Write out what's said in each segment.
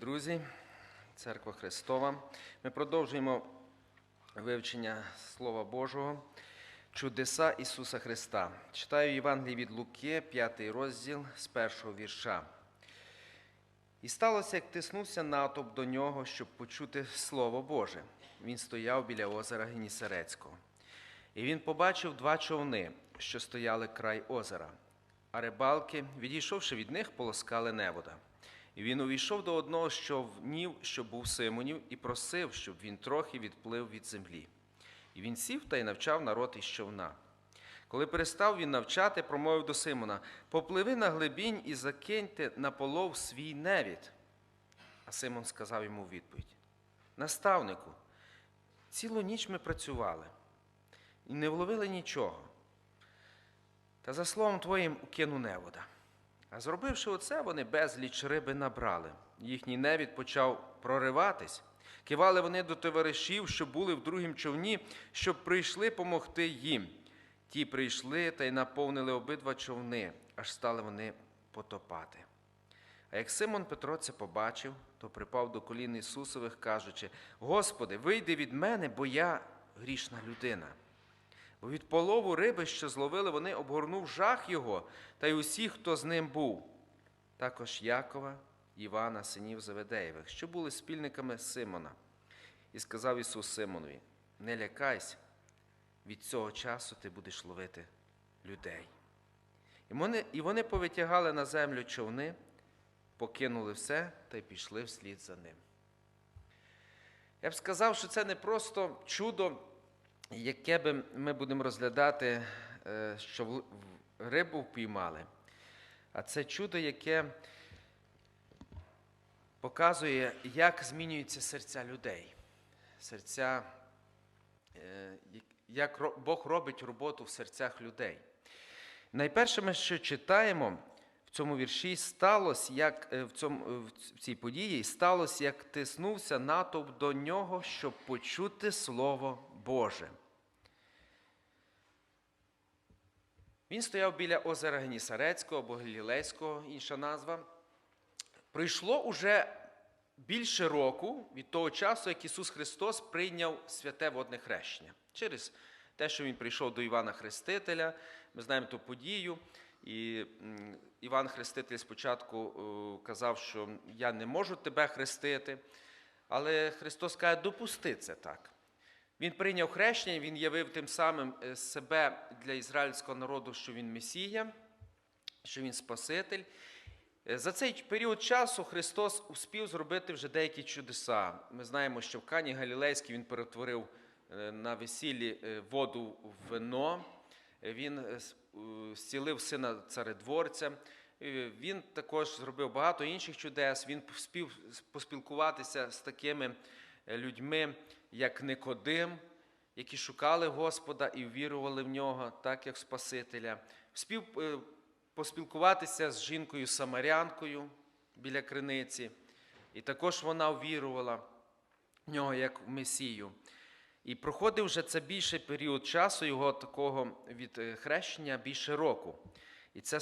друзі, Церква Христова. Ми продовжуємо вивчення Слова Божого, чудеса Ісуса Христа. Читаю Євангелії від Луки, 5 розділ з першого вірша. І сталося, як тиснувся натовп до нього, щоб почути Слово Боже. Він стояв біля озера Генісарецького. І він побачив два човни, що стояли край озера, а рибалки, відійшовши від них, полоскали невода. Він увійшов до одного з човнів, що був Симонів, і просив, щоб він трохи відплив від землі. І він сів та й навчав народ із човна. Коли перестав він навчати, промовив до Симона: Попливи на глибінь і закиньте на полов свій невід. А Симон сказав йому відповідь: Наставнику, цілу ніч ми працювали і не вловили нічого. Та за словом твоїм укину невода. А зробивши оце, вони безліч риби набрали. Їхній невід почав прориватись. Кивали вони до товаришів, що були в другім човні, щоб прийшли помогти їм. Ті прийшли та й наповнили обидва човни, аж стали вони потопати. А як Симон Петро це побачив, то припав до колін Ісусових, кажучи: Господи, вийди від мене, бо я грішна людина. Бо від полову риби, що зловили, вони обгорнув жах його та й усіх, хто з ним був, також Якова, Івана, синів Заведеєвих, що були спільниками Симона. І сказав Ісус Симонові: Не лякайся, від цього часу ти будеш ловити людей. І вони, і вони повитягали на землю човни, покинули все та й пішли вслід за ним. Я б сказав, що це не просто чудо яке би ми будемо розглядати, е, що рибу впіймали, а це чудо, яке показує, як змінюються серця людей, серця, е, як- Бог робить роботу в серцях людей. Найперше, ми що читаємо в цьому вірші, сталося, як е, в, цьому, в цій події, сталося, як тиснувся натовп до нього, щоб почути Слово Боже. Він стояв біля озера Генісарецького або Галілейського, інша назва. Пройшло уже більше року від того часу, як Ісус Христос прийняв святе водне хрещення. Через те, що Він прийшов до Івана Хрестителя, ми знаємо ту подію. І Іван Хреститель спочатку е, казав, що я не можу тебе хрестити, але Христос каже, допусти це так. Він прийняв хрещення, він явив тим самим е, себе для ізраїльського народу, що він Месія, що він Спаситель. Е, За цей період часу Христос успів зробити вже деякі чудеса. Ми знаємо, що в Кані Галілейській він перетворив е, на весіллі воду в вино. Він зцілив сина царедворця. Він також зробив багато інших чудес. Він спів поспілкуватися з такими людьми, як Никодим, які шукали Господа і вірували в нього, так як Спасителя. Спів е, поспілкуватися з жінкою Самарянкою біля криниці. І також вона вірувала в нього як в Месію. І проходив вже це більший період часу, його такого від е, хрещення більше року. І це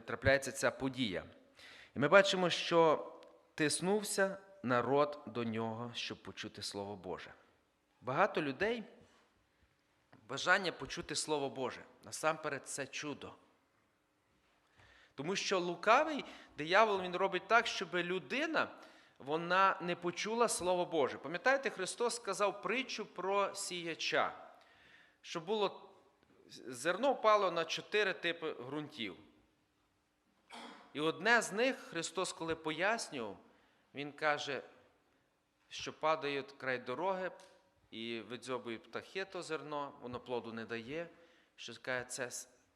трапляється ця подія. І ми бачимо, що тиснувся народ до нього, щоб почути Слово Боже. Багато людей бажання почути Слово Боже. Насамперед, це чудо. Тому що лукавий диявол він робить так, щоб людина вона не почула Слово Боже. Пам'ятаєте, Христос сказав притчу про сіяча, що було зерно впало на чотири типи ґрунтів. І одне з них Христос, коли пояснював, Він каже, що падають край дороги і видзьобують птахи то зерно, воно плоду не дає. Що каже, це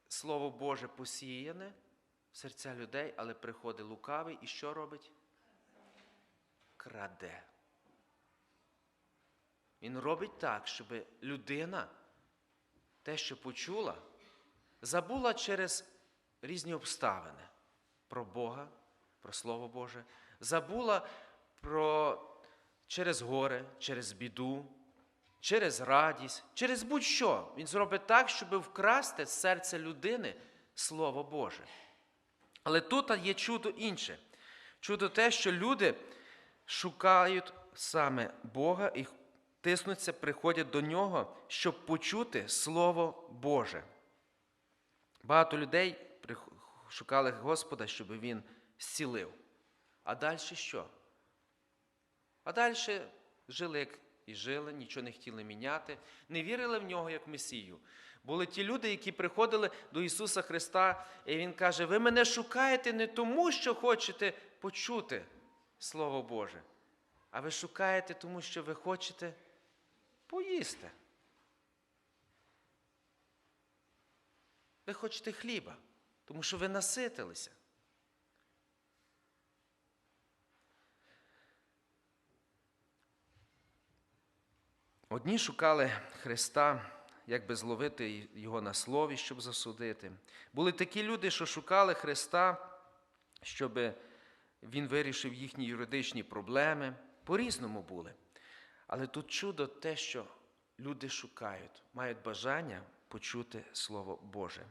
Слово Боже посіяне в серця людей, але приходить лукавий і що робить? Краде. Він робить так, щоб людина те, що почула, забула через різні обставини про Бога, про Слово Боже, забула про через горе, через біду, через радість, через будь-що. Він зробить так, щоб вкрасти з серця людини Слово Боже. Але тут є чудо інше. Чудо те, що люди шукають саме Бога і тиснуться, приходять до нього, щоб почути Слово Боже. Багато людей шукали Господа, щоб Він зцілив. А далі що? А далі жили, як і жили, нічого не хотіли міняти, не вірили в нього як в Месію. Були ті люди, які приходили до Ісуса Христа, і Він каже: Ви мене шукаєте не тому, що хочете почути Слово Боже, а ви шукаєте тому, що ви хочете поїсти. Ви хочете хліба, тому що ви наситилися. Одні шукали Христа, як би зловити Його на слові, щоб засудити. Були такі люди, що шукали Христа, щоб Він вирішив їхні юридичні проблеми. По-різному були. Але тут чудо те, що люди шукають, мають бажання почути Слово Боже.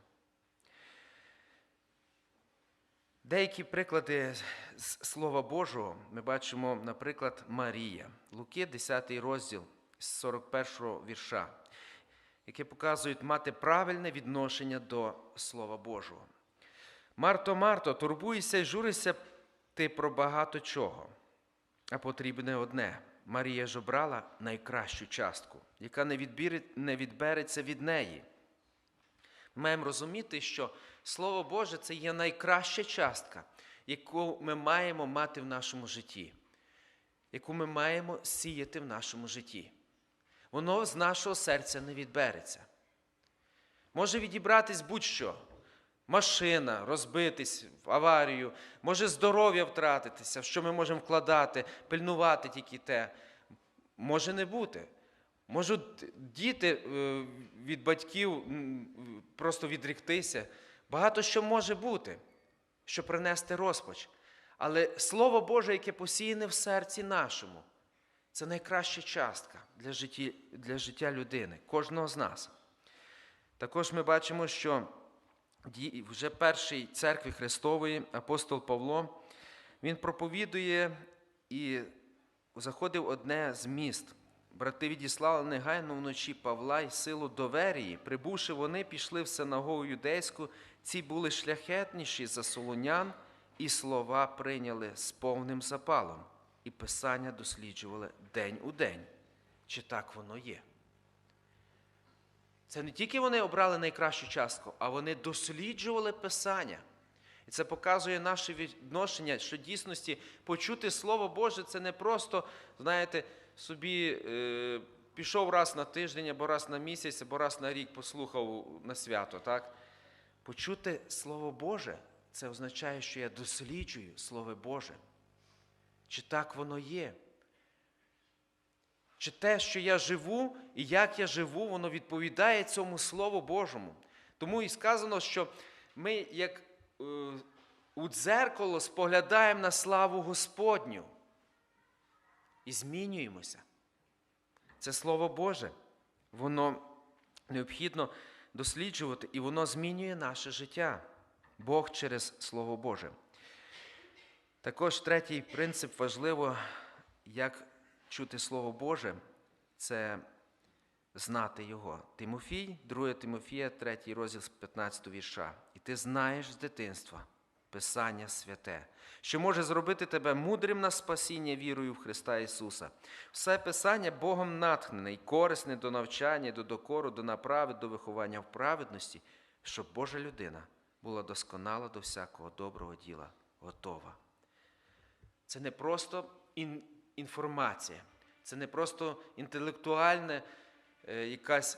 Деякі приклади з Слова Божого ми бачимо, наприклад, Марія, Луки, 10 розділ з 41-го вірша, які показують мати правильне відношення до Слова Божого. Марто, Марто, турбуйся й журися ти про багато чого, а потрібне одне. Марія ж обрала найкращу частку, яка не, відбіре, не відбереться від неї. Маємо розуміти, що Слово Боже це є найкраща частка, яку ми маємо мати в нашому житті, яку ми маємо сіяти в нашому житті. Воно з нашого серця не відбереться. Може відібратись будь-що. Машина, розбитись в аварію, може здоров'я втратитися, в що ми можемо вкладати, пильнувати тільки те. Може не бути. Можуть діти е, від батьків просто відріктися. Багато що може бути, щоб принести розпач. Але Слово Боже, яке посіяне в серці нашому, це найкраща частка для життя, для життя людини, кожного з нас. Також ми бачимо, що вже першій церкві Христової апостол Павло, він проповідує і заходив одне з міст. Брати відіслали негайно вночі Павла й силу до Верії. Прибувши вони, пішли в синагогу юдейську. Ці були шляхетніші за солонян, і слова прийняли з повним запалом, і писання досліджували день у день. Чи так воно є? Це не тільки вони обрали найкращу частку, а вони досліджували Писання. І це показує наше відношення, що дійсності почути Слово Боже це не просто, знаєте, собі е, пішов раз на тиждень, або раз на місяць, або раз на рік послухав на свято. так? Почути Слово Боже це означає, що я досліджую Слово Боже. Чи так воно є? Чи те, що я живу і як я живу, воно відповідає цьому Слову Божому. Тому і сказано, що ми, як е, у дзеркало, споглядаємо на славу Господню і змінюємося. Це Слово Боже. Воно необхідно досліджувати, і воно змінює наше життя. Бог через Слово Боже. Також третій принцип важливо, як чути Слово Боже, це знати Його. Тимофій, 2 Тимофія, 3 розділ 15 вірша. І ти знаєш з дитинства Писання святе, що може зробити тебе мудрим на спасіння вірою в Христа Ісуса. Все Писання Богом натхнене і корисне до навчання, до докору, до направи, до виховання в праведності, щоб Божа людина була досконала до всякого доброго діла, готова. Це не просто ін- інформація, це не просто інтелектуальна е, якась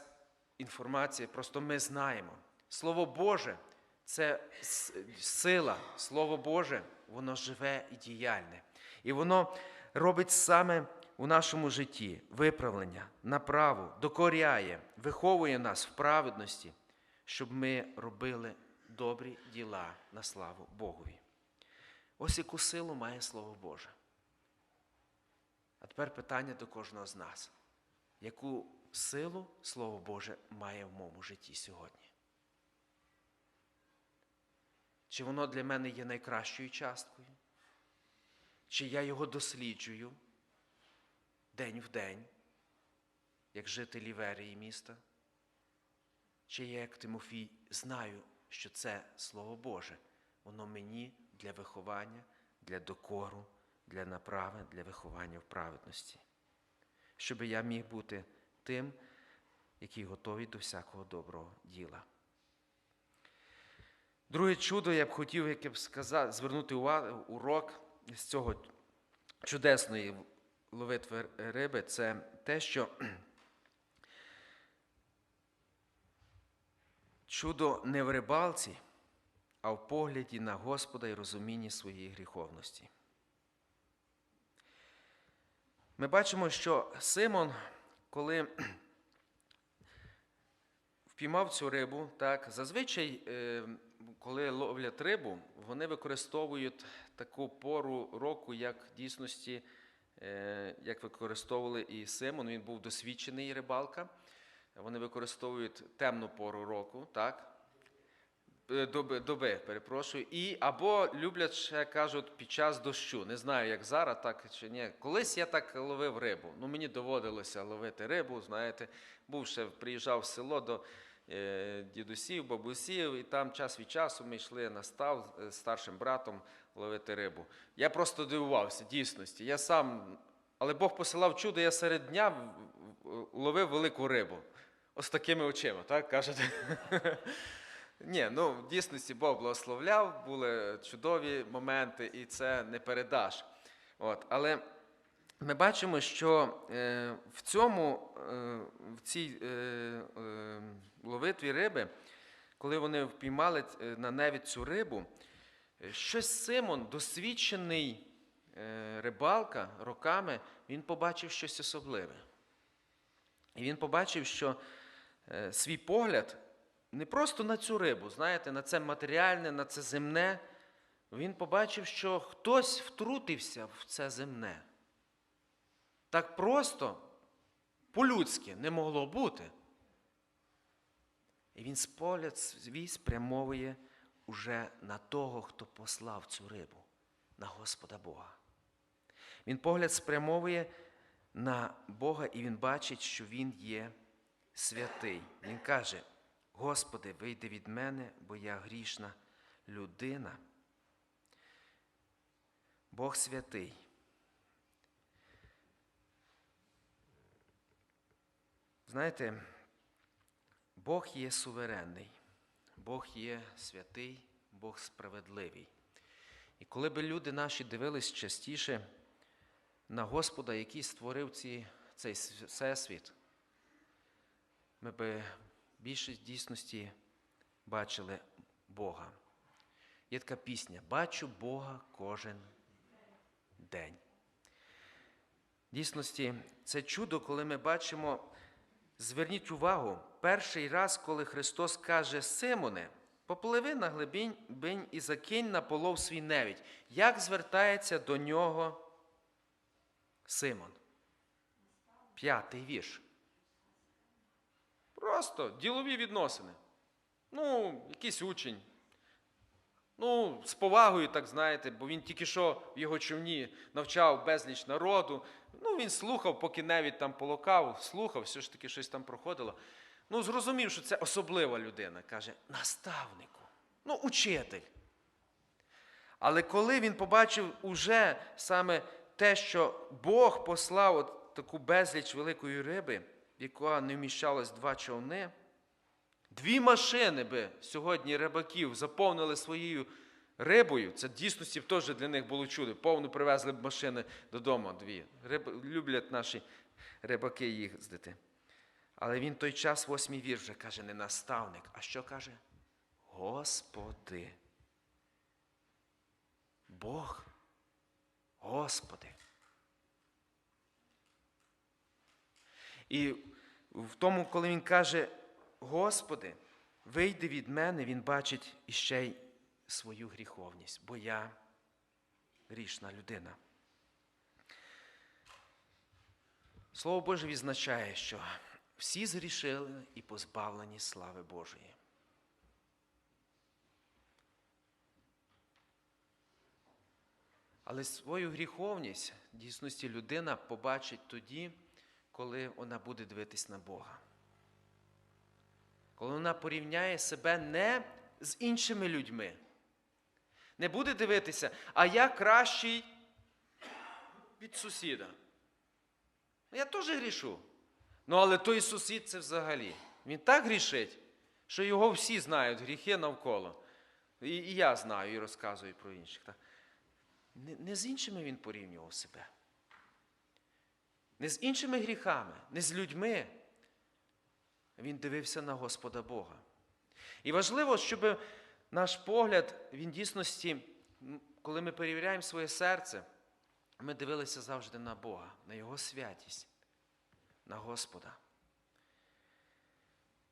інформація, просто ми знаємо. Слово Боже це сила, Слово Боже, воно живе і діяльне. І воно робить саме у нашому житті виправлення, направу, докоряє, виховує нас в праведності, щоб ми робили добрі діла на славу Богові. Ось яку силу має Слово Боже. А тепер питання до кожного з нас. Яку силу Слово Боже має в моєму житті сьогодні? Чи воно для мене є найкращою часткою? чи я його досліджую день в день, як житель Іверії міста, чи я, як Тимофій, знаю, що це Слово Боже, воно мені для виховання, для докору, для направи, для виховання в праведності, щоб я міг бути тим, який готовий до всякого доброго діла. Друге чудо, я б хотів, як б сказав, звернути увагу, урок з цього чудесної ловитви риби, це те, що чудо не в рибалці, а в погляді на Господа і розумінні своєї гріховності. Ми бачимо, що Симон, коли впіймав цю рибу, так, зазвичай, е, коли ловлять рибу, вони використовують таку пору року, як в дійсності, е, як використовували і Симон, він був досвідчений рибалка. Вони використовують темну пору року, так? Е, Доби, доби, перепрошую, і або люблять ще кажуть під час дощу. Не знаю, як зараз, так чи ні. Колись я так ловив рибу. Ну мені доводилося ловити рибу. Знаєте, був ще приїжджав в село до е, дідусів, бабусів, і там час від часу ми йшли на став з старшим братом ловити рибу. Я просто дивувався, дійсності. Я сам, але Бог посилав чудо, я серед дня ловив велику рибу. Ось такими очима, так кажете? Ні, ну в дійсності Бог благословляв, були чудові моменти, і це не передаш. От, але ми бачимо, що е, в цьому, е, в цій е, е, ловитві риби, коли вони впіймали е, на невід цю рибу, щось Симон, досвідчений е, рибалка роками, він побачив щось особливе. І він побачив, що е, свій погляд не просто на цю рибу, знаєте, на це матеріальне, на це земне. Він побачив, що хтось втрутився в це земне. Так просто, по-людськи, не могло бути. І він погляд свій спрямовує уже на того, хто послав цю рибу, на Господа Бога. Він погляд спрямовує на Бога, і він бачить, що Він є святий. Він каже: Господи, вийди від мене, бо я грішна людина. Бог святий. Знаєте, Бог є суверенний, Бог є святий, Бог справедливий. І коли би люди наші дивились частіше на Господа, який створив ці, цей всесвіт, ми би більше в дійсності бачили Бога. Є така пісня Бачу Бога кожен день. Дійсності, це чудо, коли ми бачимо, зверніть увагу, перший раз, коли Христос каже Симоне, попливи на глибінь і закинь на полов свій невідь. Як звертається до нього Симон? П'ятий вірш. Просто ділові відносини. Ну, якийсь учень. Ну, з повагою, так знаєте, бо він тільки що в його човні навчав безліч народу. Ну, він слухав, поки навіть там полокав, слухав, все ж таки щось там проходило. Ну, зрозумів, що це особлива людина. Каже, наставнику, ну, учитель. Але коли він побачив уже саме те, що Бог послав от таку безліч великої риби, в яка не вміщалось два човни, дві машини би сьогодні рибаків заповнили своєю рибою. Це дійсності теж для них було чудо. Повну привезли б машини додому дві. Риб... Люблять наші рибаки їздити. Але він той час, восьмий вір, вже каже, не наставник, а що каже? Господи. Бог. Господи. І в тому, коли він каже, Господи, вийди від мене, він бачить іще й свою гріховність, бо я грішна людина. Слово Боже відзначає, що всі згрішили і позбавлені слави Божої. Але свою гріховність в дійсності людина побачить тоді, коли вона буде дивитись на Бога. Коли вона порівняє себе не з іншими людьми. Не буде дивитися, а я кращий від сусіда. Я теж грішу. Ну, але той сусід це взагалі. Він так грішить, що його всі знають, гріхи навколо. І, і я знаю і розказую про інших. Так? Не, не з іншими він порівнював себе. Не з іншими гріхами, не з людьми. Він дивився на Господа Бога. І важливо, щоб наш погляд, він дійсності, коли ми перевіряємо своє серце, ми дивилися завжди на Бога, на Його святість, на Господа.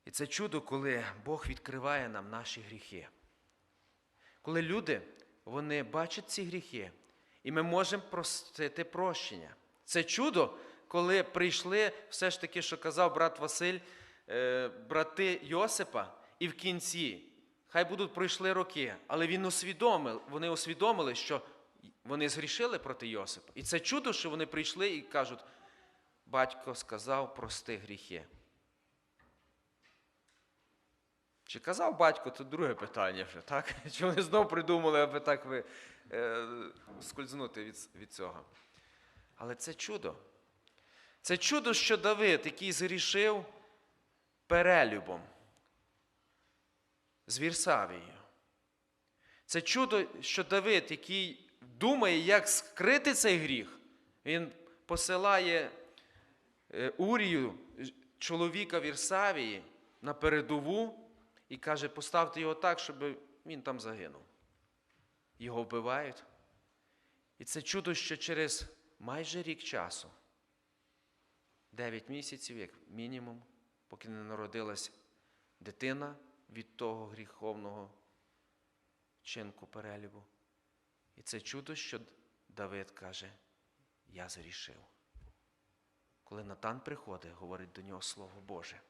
І це чудо, коли Бог відкриває нам наші гріхи. Коли люди вони бачать ці гріхи, і ми можемо просити прощення. Це чудо, коли прийшли, все ж таки, що казав брат Василь, е, брати Йосипа, і в кінці, хай будуть пройшли роки, але він усвідомив, вони усвідомили, що вони згрішили проти Йосипа. І це чудо, що вони прийшли і кажуть, батько сказав, прости гріхи. Чи казав батько, це друге питання вже, так? Чи вони знов придумали, аби так ви е, скользнути від, від цього? Але це чудо. Це чудо, що Давид, який згрішив перелюбом з Вірсавією. Це чудо, що Давид, який думає, як скрити цей гріх, він посилає е, Урію, чоловіка Вірсавії, на передову і каже, поставте його так, щоб він там загинув. Його вбивають. І це чудо, що через майже рік часу, 9 місяців, як мінімум, поки не народилась дитина від того гріховного чинку перелюбу. І це чудо, що Давид каже, я зрішив. Коли Натан приходить, говорить до нього Слово Боже.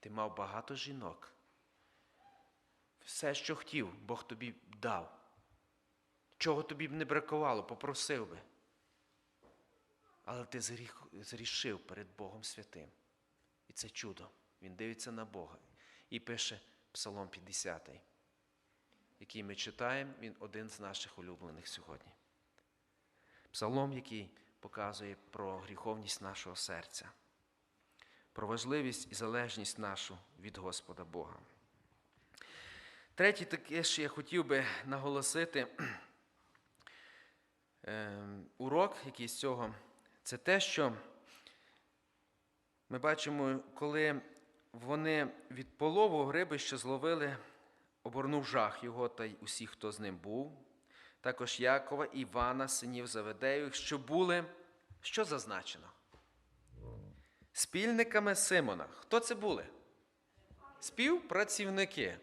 Ти мав багато жінок. Все, що хотів, Бог тобі дав. Чого тобі б не бракувало, попросив би. Але ти зрішив перед Богом святим. І це чудо. Він дивиться на Бога і пише Псалом 50, який ми читаємо, він один з наших улюблених сьогодні. Псалом, який показує про гріховність нашого серця про важливість і залежність нашу від Господа Бога. Третє таке, що я хотів би наголосити, урок, який з цього, це те, що ми бачимо, коли вони від полову гриби, що зловили, обернув жах його та й усіх, хто з ним був, також Якова, Івана, синів Заведею, що були, що зазначено? спільниками Симона. Хто це були? Співпрацівники.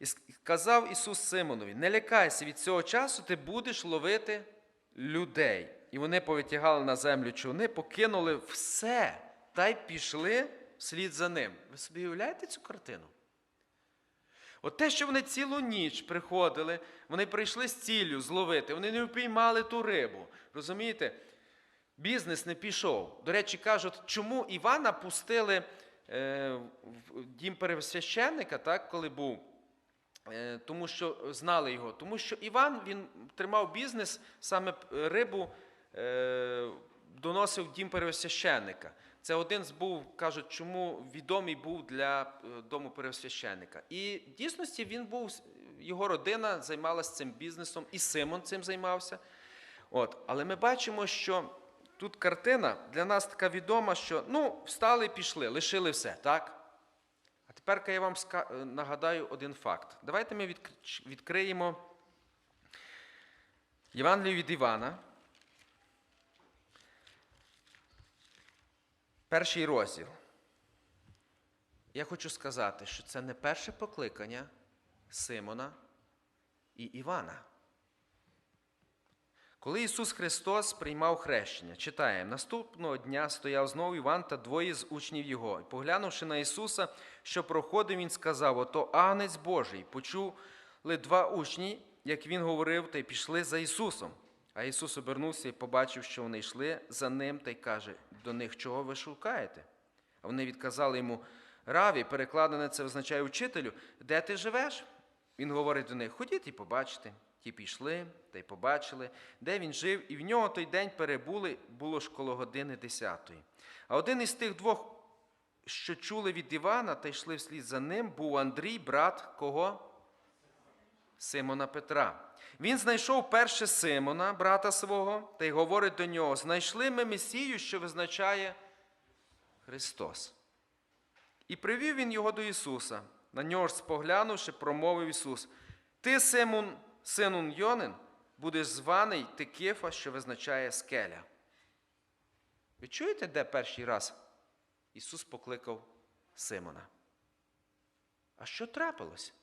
І сказав Ісус Симонові: не лякайся, від цього часу ти будеш ловити людей. І вони повитягали на землю човни, покинули все та й пішли вслід за ним. Ви собі уявляєте цю картину? От те, що вони цілу ніч приходили, вони прийшли з ціллю зловити, вони не впіймали ту рибу. Розумієте? бізнес не пішов. До речі, кажуть, чому Івана пустили е, в дім пересвященника, так, коли був. Е, тому що знали його. Тому що Іван він тримав бізнес, саме рибу доносив дім пересвященника. Це один з був, кажуть, чому відомий був для дому пересвященника. І в дійсності він був, його родина займалася цим бізнесом, і Симон цим займався. От. Але ми бачимо, що тут картина для нас така відома, що ну, встали і пішли, лишили все, так? А тепер я вам нагадаю один факт. Давайте ми відкриємо Євангелію від Івана. Перший розділ. Я хочу сказати, що це не перше покликання Симона і Івана. Коли Ісус Христос приймав хрещення, читаємо, наступного дня стояв знову Іван та двоє з учнів Його. І поглянувши на Ісуса, що проходив, Він сказав: Ото агнець Божий, почули два учні як він говорив, та й пішли за Ісусом. А Ісус обернувся і побачив, що вони йшли за ним, та й каже до них, чого ви шукаєте? А вони відказали йому, Раві, перекладене це означає учителю, де ти живеш? Він говорить до них, ходіть і побачите. Ті пішли та й побачили, де він жив, і в нього той день перебули, було ж коло години десятої. А один із тих двох, що чули від Івана та йшли вслід за ним, був Андрій, брат кого? Симона Петра. Він знайшов перше Симона, брата свого, та й говорить до нього: знайшли ми Месію, що визначає Христос. І привів він його до Ісуса. На нього ж споглянувши, промовив Ісус: Ти, Симон, синун Йонин, будеш званий Тикифа, що визначає скеля. Ви чуєте, де перший раз Ісус покликав Симона? А що трапилось?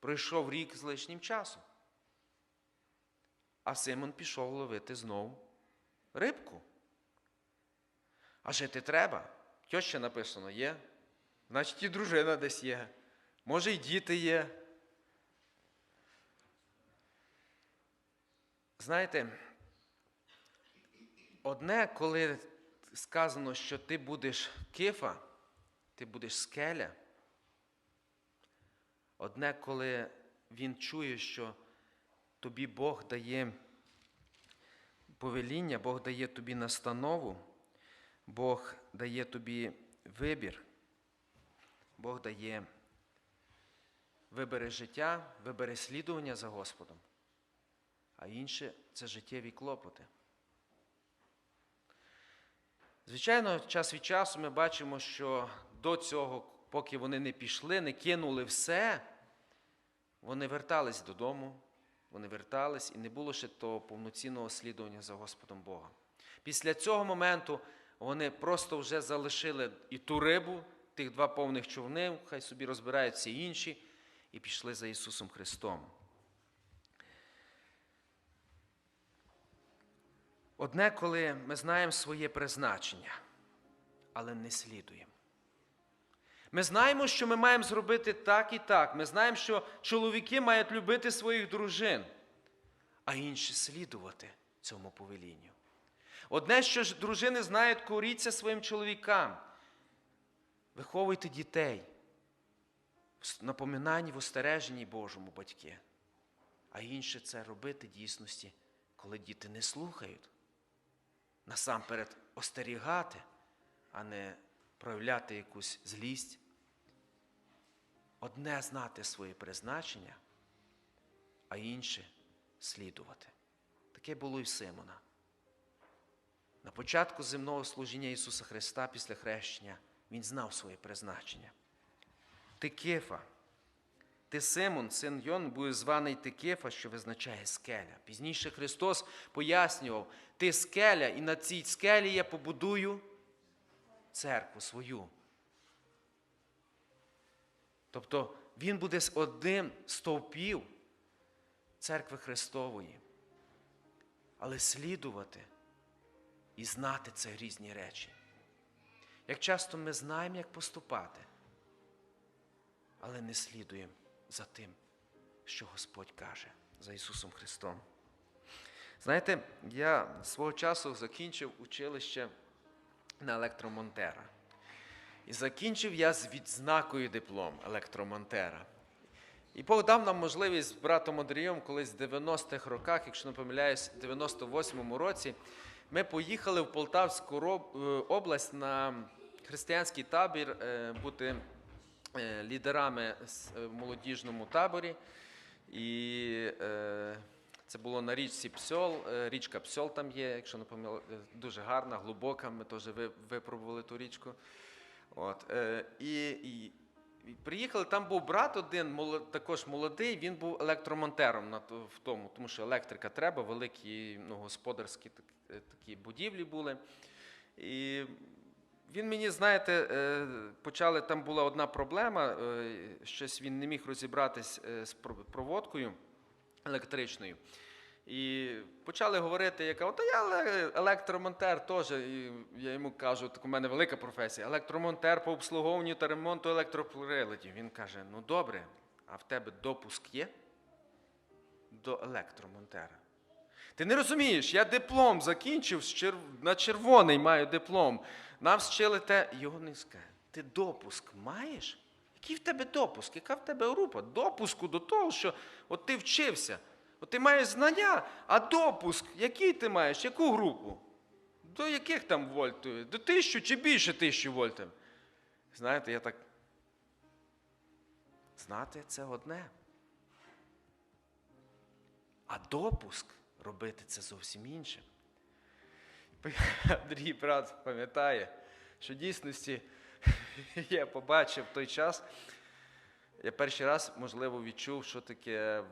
Пройшов рік з лишнім часом. А Симон пішов ловити знову рибку. А жити треба. Тьоща написано є. Значить, і дружина десь є. Може, і діти є. Знаєте, одне, коли сказано, що ти будеш кифа, ти будеш скеля. Одне, коли він чує, що тобі Бог дає повеління, Бог дає тобі настанову, Бог дає тобі вибір, Бог дає вибери життя, вибери слідування за Господом, а інше це життєві клопоти. Звичайно, час від часу ми бачимо, що до цього, поки вони не пішли, не кинули все, вони вертались додому, вони вертались і не було ще того повноцінного слідування за Господом Богом. Після цього моменту вони просто вже залишили і ту рибу, тих два повних човни, хай собі розбирають всі інші, і пішли за Ісусом Христом. Одне, коли ми знаємо своє призначення, але не слідуємо. Ми знаємо, що ми маємо зробити так і так. Ми знаємо, що чоловіки мають любити своїх дружин, а інші слідувати цьому повелінню. Одне, що ж дружини знають, коріться своїм чоловікам. Виховуйте дітей в напоминанні, в остереженні Божому батьки. А інше це робити дійсності, коли діти не слухають. Насамперед остерігати, а не проявляти якусь злість. Одне знати своє призначення, а інше слідувати. Таке було і Симона. На початку земного служіння Ісуса Христа після хрещення Він знав своє призначення. Ти Кефа, ти Симон, син Йон, буде званий ти Кефа, що визначає скеля. Пізніше Христос пояснював, ти скеля, і на цій скелі я побудую церкву свою. Тобто Він буде одним з стовпів церкви Христової. Але слідувати і знати це різні речі. Як часто ми знаємо, як поступати, але не слідуємо за тим, що Господь каже за Ісусом Христом. Знаєте, я свого часу закінчив училище на електромонтера. І закінчив я з відзнакою диплом електромонтера. І Бог дав нам можливість з братом Андрієм колись в 90-х роках, якщо не помиляюсь, в 98-му році, ми поїхали в Полтавську е, область на християнський табір е, бути е, лідерами в молодіжному таборі. І це було на річці Псьол. Річка Псьол там є, якщо не помиляюсь, дуже гарна, глибока. Ми теж випробували ту річку. От, е, і, і, приїхали, там був брат один, моло- також молодий, він був електромонтером на, в тому, тому що електрика треба, великі ну, господарські так- е, такі будівлі були. І він мені, знаєте, е, почали, там була одна проблема, е, щось він не міг розібратись з про- проводкою електричною. І почали говорити, яка, от я електромонтер теж. І я йому кажу, так у мене велика професія, електромонтер по обслуговуванню та ремонту електроприладів. Він каже: ну добре, а в тебе допуск є? до електромонтера. Ти не розумієш, я диплом закінчив на червоний маю диплом. Нам вчили те, його скаже. Ти допуск маєш? Який в тебе допуск? Яка в тебе група? Допуску до того, що от ти вчився. От ти маєш знання, а допуск, який ти маєш? Яку групу? До яких там вольт? До тисячу чи більше тисячі вольтів? Знаєте, я так. Знати це одне. А допуск робити це зовсім інше. Андрій брат пам'ятає, що в дійсності я побачив той час. Я перший раз, можливо, відчув, що таке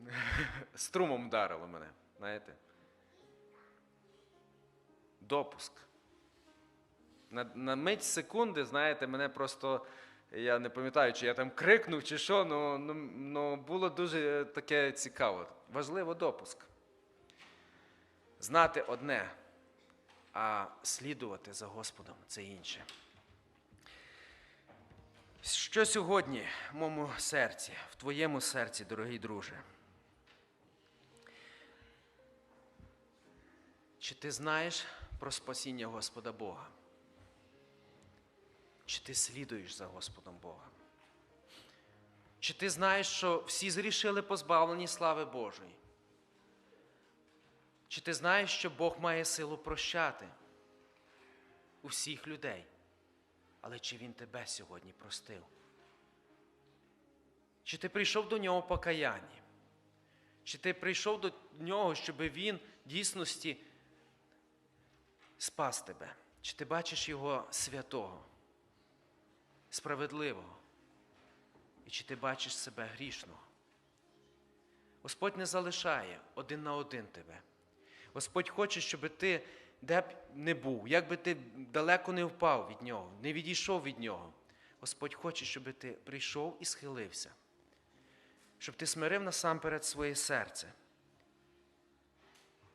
струмом вдарило мене. Знаєте? Допуск. На, на мить секунди, знаєте, мене просто. Я не пам'ятаю, чи я там крикнув, чи що, ну, ну, ну було дуже таке цікаво. Важливо допуск. Знати одне, а слідувати за Господом це інше. Що сьогодні в моєму серці, в твоєму серці, дорогий друже? Чи ти знаєш про спасіння Господа Бога? Чи ти слідуєш за Господом Бога? Чи ти знаєш, що всі зрішили позбавлені слави Божої? Чи ти знаєш, що Бог має силу прощати усіх людей? Але чи Він тебе сьогодні простив? Чи ти прийшов до нього в покаянні? Чи ти прийшов до нього, щоб він дійсності спас тебе? Чи ти бачиш його святого, справедливого? І чи ти бачиш себе грішного? Господь не залишає один на один тебе. Господь хоче, щоб ти де б не був, як би ти далеко не впав від нього, не відійшов від нього. Господь хоче, щоб ти прийшов і схилився, щоб ти смирив насамперед своє серце.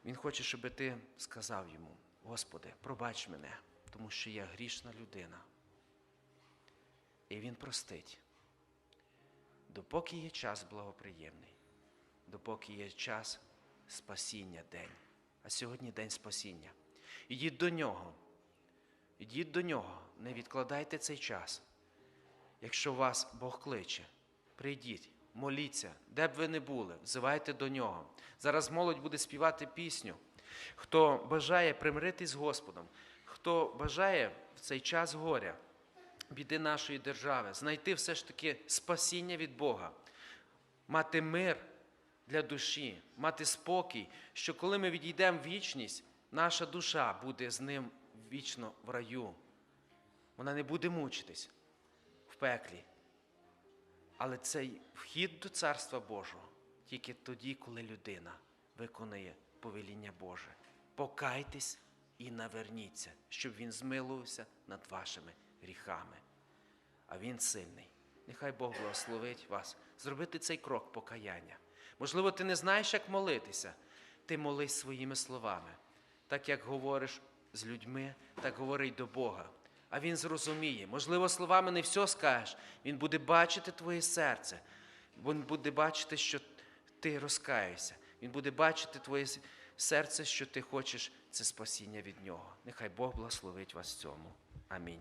Він хоче, щоб ти сказав йому, Господи, пробач мене, тому що я грішна людина. І Він простить, допоки є час благоприємний, допоки є час спасіння день. А сьогодні день спасіння. Ідіть до нього. Ідіть до нього, не відкладайте цей час. Якщо вас Бог кличе, прийдіть, моліться, де б ви не були, взивайте до нього. Зараз молодь буде співати пісню. Хто бажає примиритись з Господом, хто бажає в цей час горя, біди нашої держави, знайти все ж таки спасіння від Бога, мати мир для душі, мати спокій, що коли ми відійдемо в вічність, наша душа буде з ним вічно в раю. Вона не буде мучитись в пеклі. Але цей вхід до Царства Божого тільки тоді, коли людина виконує повеління Боже. Покайтесь і наверніться, щоб Він змилувався над вашими гріхами. А Він сильний. Нехай Бог благословить вас зробити цей крок покаяння. Можливо, ти не знаєш, як молитися. Ти молись своїми словами. Так як говориш з людьми, так говори й до Бога. А Він зрозуміє. Можливо, словами не все скажеш. Він буде бачити твоє серце. Він буде бачити, що ти розкаєшся. Він буде бачити твоє серце, що ти хочеш це спасіння від нього. Нехай Бог благословить вас в цьому. Амінь.